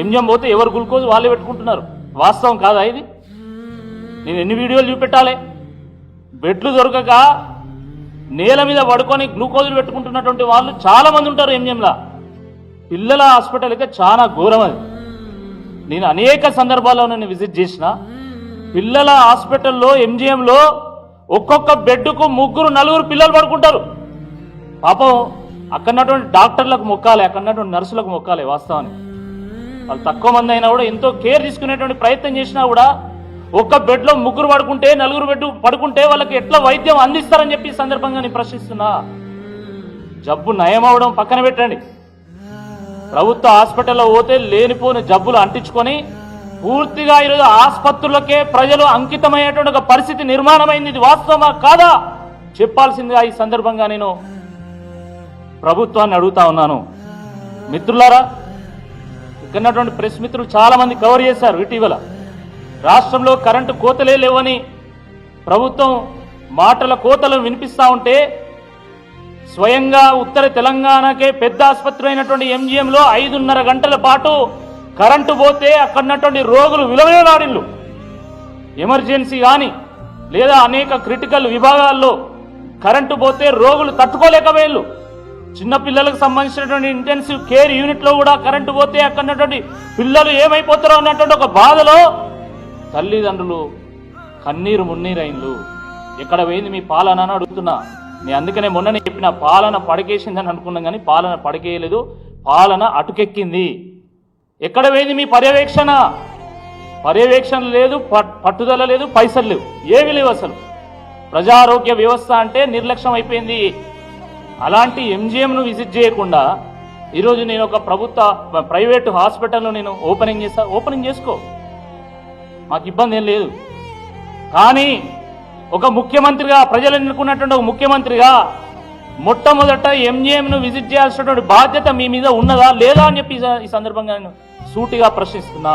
MGM పోతే ఎవరు glucose వాళ్ళే పెట్టుకుంటున్నారు. వాస్తవం కాదా ఇది? నేను ఎన్ని వీడియోలు చూపెట్టాలి? బెడ్లు దొరకక నేల మీద పడుకొని గ్లూకోజులు పెట్టుకుంటున్నటువంటి వాళ్ళు చాలా మంది ఉంటారు ఎంజిఎంలా పిల్లల హాస్పిటల్ అయితే చాలా ఘోరం అది. నేను అనేక సందర్భాల్లో నేను విజిట్ చేసిన పిల్లల హాస్పిటల్లో ఎంజిఎంలో ఒక్కొక్క బెడ్కు ముగ్గురు నలుగురు పిల్లలు పడుకుంటారు. పాపం అక్కడటువంటి డాక్టర్లకు మొక్కాలి అక్కడటువంటి నర్సులకు మొక్కాలి వాస్తవానికి. వాళ్ళు తక్కువ మంది అయినా కూడా ఎంతో కేర్ తీసుకునేటువంటి ప్రయత్నం చేసినా కూడా ఒక్క బెడ్లో ముగ్గురు పడుకుంటే నలుగురు బెడ్ పడుకుంటే వాళ్ళకి ఎట్లా వైద్యం అందిస్తారని చెప్పి సందర్భంగా నేను ప్రశ్నిస్తున్నా. జబ్బు నయమవడం పక్కన పెట్టండి. ప్రభుత్వ హాస్పిటల్లో పోతే లేనిపోని జబ్బులు అంటించుకొని పూర్తిగా ఈరోజు ఆసుపత్రులకే ప్రజలు అంకితమయ్యేటువంటి ఒక పరిస్థితి నిర్మాణమైంది. ఇది వాస్తవమా కాదా? చెప్పాల్సిందిగా ఈ సందర్భంగా నేను ప్రభుత్వాన్ని అడుగుతా ఉన్నాను. మిత్రులారా ఇక్కడటువంటి ప్రెస్ మిత్రులు చాలా మంది కవర్ చేశారు ఇటీవల. రాష్ట్రంలో కరెంటు కోతలే లేవని ప్రభుత్వం మాటల కోతలు వినిపిస్తా ఉంటే స్వయంగా ఉత్తర తెలంగాణకే పెద్ద ఆసుపత్రి అయినటువంటి ఎంజిఎంలో ఐదున్నర గంటల పాటు కరెంటు పోతే అక్కడున్నటువంటి రోగులు విలువలాడిళ్ళు ఎమర్జెన్సీ కానీ లేదా అనేక క్రిటికల్ విభాగాల్లో కరెంటు పోతే రోగులు తట్టుకోలేకపోయేళ్ళు చిన్న పిల్లలకు సంబంధించినటువంటి ఇంటెన్సివ్ కేర్ యూనిట్లో కూడా కరెంటు పోతే అక్కడ ఉన్నటువంటి పిల్లలు ఏమైపోతారో అన్నటువంటి ఒక బాధలో తల్లిదండ్రులు కన్నీరు మున్నీరైన్లు ఎక్కడ పోయింది మీ పాలన అని అడుగుతున్నా. నేను అందుకనే మొన్ననే చెప్పిన పాలన పడకేసిందని అనుకున్నాం కానీ పాలన పడకేయలేదు. పాలన అటుకెక్కింది. ఎక్కడ పోయింది మీ పర్యవేక్షణ? పర్యవేక్షణ లేదు పట్- పట్టుదల లేదు పైసలు లేవు. ఏవి లేవు అసలు. ప్రజారోగ్య వ్యవస్థ అంటే నిర్లక్ష్యం అయిపోయింది. అలాంటి ఎంజిఎంను విజిట్ చేయకుండా ఈరోజు నేను ఒక ప్రభుత్వ ప్రైవేటు హాస్పిటల్లో నేను ఓపెనింగ్ చేస్తా ఓపెనింగ్ చేసుకో. మాకు ఇబ్బంది ఏం లేదు. కానీ ఒక ముఖ్యమంత్రిగా ప్రజలు ఎన్నుకున్నటువంటి ఒక ముఖ్యమంత్రిగా మొట్టమొదట ఎంజిఎంను విజిట్ చేయాల్సినటువంటి బాధ్యత మీ మీద ఉన్నదా లేదా అని చెప్పి ఈ సందర్భంగా నేను సూటిగా ప్రశ్నిస్తున్నా.